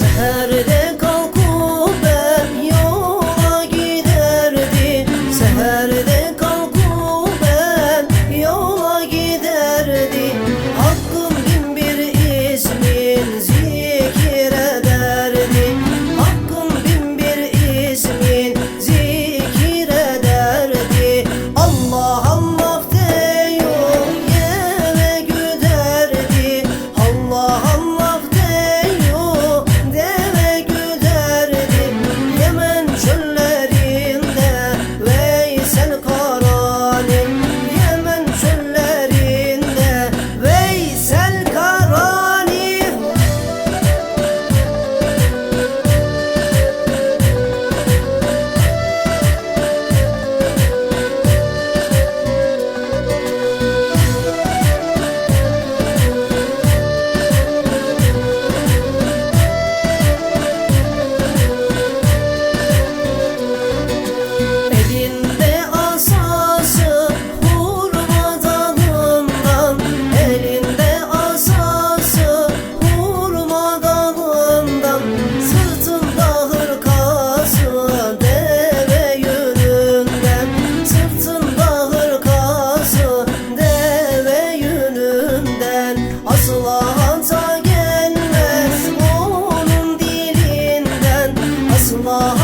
hurt. asla hata gelmez. Onun dilinden asla